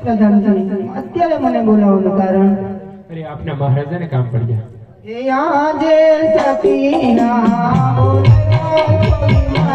પ્રધાનજી અત્યારે મને બોલાવવાનું કારણ? અરે આપના મહારાજાને કામ પડી ગયા આજે સતીના બોલાવો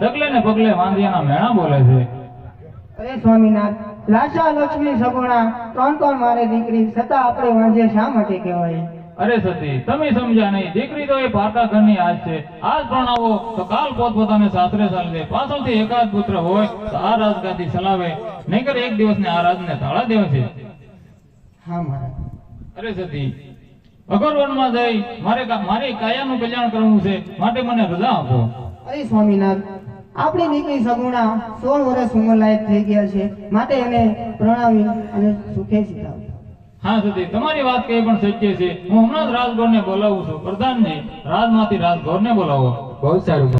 ડગલે ને પગલે વાંધિયાના મેણા બોલે છે. અરે સ્વામીનાથ લાશા લક્ષ્મી સગુણા ત્રણ ત્રણ મારે દીકરી છતાં આપણે વાંજે શા માટે કહેવાય? અરે સતી તમે સમજ્યા નહીં. દીકરી તો એ પારકા ઘરની આજ છે. આજ પ્રણાવો તો કાલ પોતપોતાને સાસરે ચાલશે પાછળથી એકાદ પુત્ર હોય તો આ રાજગાદી ચલાવે. નહીંતર એક દિવસને આ રાજને તાળા દેવ છે. હા મારા અરે સતી અગરવનમાં જઈ મારે મારી કાયાનું કલ્યાણ કરવું છે. માટે મને રજા આપો. અરે સ્વામિનાથ, આપણી દીકરી સગુણા સોળ વર્ષ ઉંમર લાયક થઈ ગયા છે, માટે એને પ્રણાવી અને સુખે સીધાવ હા સતી તમારી વાત કઈ પણ સત્ય છે. હું હમણાં જ રાજગોર ને બોલાવું છું. પ્રધાન ને રાજમાંથી રાજગોરને બોલાવો. બહુ સારું.